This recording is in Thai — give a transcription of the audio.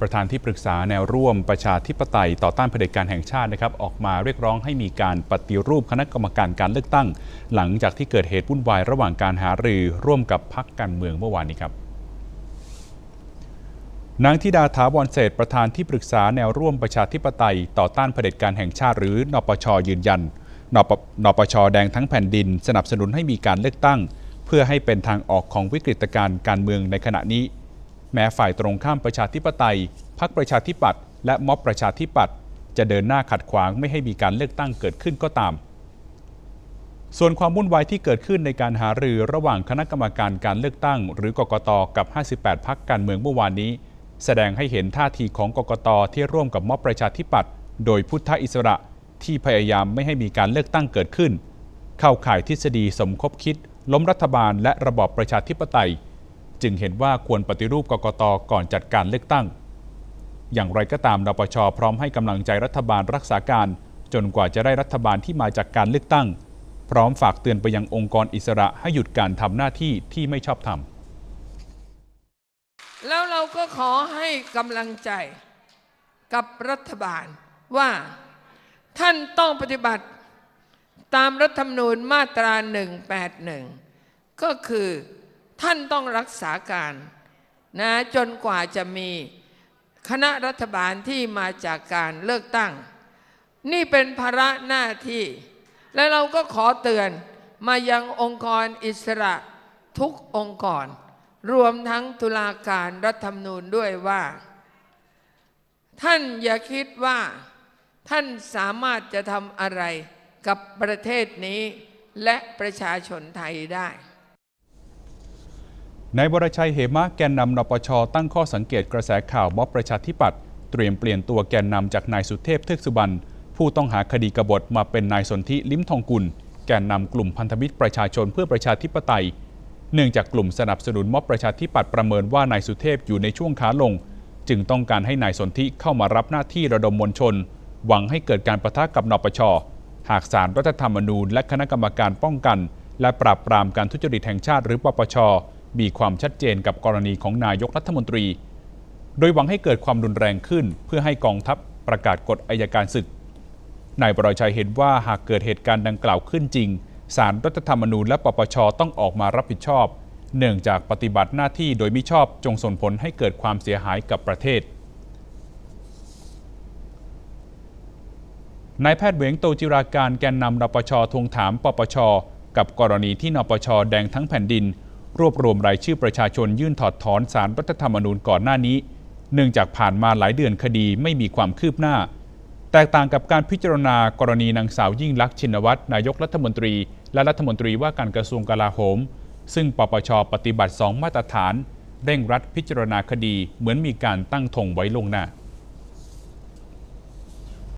ประธานที่ปรึกษาแนวร่วมประชาธิปไตยต่อต้านเผด็จการแห่งชาตินะครับออกมาเรียกร้องให้มีการปฏิรูปคณะกรรมการการเลือกตั้ง หลังจากที่เกิดเหตุวุ่นวายระหว่างการหารือร่วมกับพรรคการเมืองเมื่อวานนี้ครับนางธิดาถาวรเศษประธานที่ปรึกษาแนวร่วมประชาธิปไตย ต่อต้านเผด็จการแห่งชาติหรือนปชยืนยันนปนปชแดงทั้งแผ่นดิน สนับสนุนให้มีการเลือกตั้ง เพื่อให้เป็นทางออกของวิกฤตการณ์การเมืองในขณะนี้ แม้ฝ่ายตรงข้ามประชาธิปไตยพรรคประชาธิปัตย์และม็อบประชาธิปัตย์จะเดินหน้าขัดขวางไม่ให้มีการเลือกตั้งเกิดขึ้นก็ตาม ส่วนความวุ่นวายที่เกิดขึ้นในการหารือระหว่างคณะกรรมการการเลือกตั้ง หรือกกตกับ 58 พักการเมืองเมื่อวานนี้ แสดงให้เห็นท่าทีของกกตที่ร่วมกับม็อบประชาธิปัตย์โดยพุทธอิสระที่พยายามไม่ให้มีการเลือกตั้งเกิดขึ้น เข้าข่ายทฤษฎีสมคบคิด ล้มรัฐบาลและระบอบประชาธิปไตย จึงเห็นว่าควรปฏิรูปกกตก่อนจัดการเลือกตั้ง อย่างไรก็ตามนปชพร้อมให้กำลังใจรัฐบาลรักษาการ จนกว่าจะได้รัฐบาลที่มาจากการเลือกตั้ง พร้อมฝากเตือนไปยังองค์กรอิสระให้หยุดการทำหน้าที่ที่ไม่ชอบธรรมแล้วเราก็ขอให้กำลังใจกับรัฐบาลว่าท่านต้องปฏิบัติตามรัฐธรรมนูญมาตรา 181 ก็คือ ท่านต้องรักษาการนะจนกว่าจะมีคณะรัฐบาลที่มาจากการเลือกตั้ง นี่เป็นภาระหน้าที่ และเราก็ขอเตือนมายังองค์กรอิสระทุกองค์กร รวมทั้งตุลาการรัฐธรรมนูญด้วยว่า ท่านอย่าคิดว่า ท่านสามารถจะทำอะไรกับประเทศนี้และประชาชนไทยได้ นายวรชัยเหมะแกนนำนปช ตั้งข้อสังเกตกระแสข่าวม็อบประชาธิปัตย์เตรียมเปลี่ยนตัวแกนนำจากนายสุเทพเทือกสุบรรณผู้ต้องหาคดีกบฏมาเป็นนายสนธิลิ้มทองกุล แกนนำกลุ่มพันธมิตรประชาชนเพื่อประชาธิปไตย เนื่องจากกลุ่มสนับสนุนม็อบประชาธิปัตย์ประเมินว่านายสุเทพอยู่ในช่วงขาลง จึงต้องการให้นายสนธิเข้ามารับหน้าที่ระดมมวลชน หวังให้เกิดการประทะกับนปช หากสารรัฐธรรมนูญ และคณะกรรมการป้องกัน และปราบปรามการทุจริตแห่งชาติหรือปปช มีความชัดเจนกับกรณีของนายกรัฐมนตรี โดยหวังให้เกิดความรุนแรงขึ้น เพื่อให้กองทัพประกาศกฎอายการศึก นายบรชัยเห็นว่าหากเกิดเหตุการณ์ดังกล่าวขึ้นจริง สารรัฐธรรมนูญและปปชต้องออกมารับผิดชอบ เนื่องจากปฏิบัติหน้าที่โดยมิชอบจงส่งผลให้เกิดความเสียหายกับประเทศนายแพทย์เวงโตจิราการแกนนำนปชทวงถามปปช กับกรณีที่นปชแดงทั้งแผ่นดิน รวบรวมรายชื่อประชาชนยื่นถอดถอนสารรัฐธรรมนูญก่อนหน้านี้ เนื่องจากผ่านมาหลายเดือนคดีไม่มีความคืบหน้า แตกต่างกับการพิจารณากรณีนางสาวยิ่งลักษณ์ชินวัตรนายกรัฐมนตรี และรัฐมนตรีว่าการกระทรวงกลาโหม ซึ่งปปชปฏิบัติสองมาตรฐาน เร่งรัดพิจารณาคดีเหมือนมีการตั้งธงไว้ลวงหน้า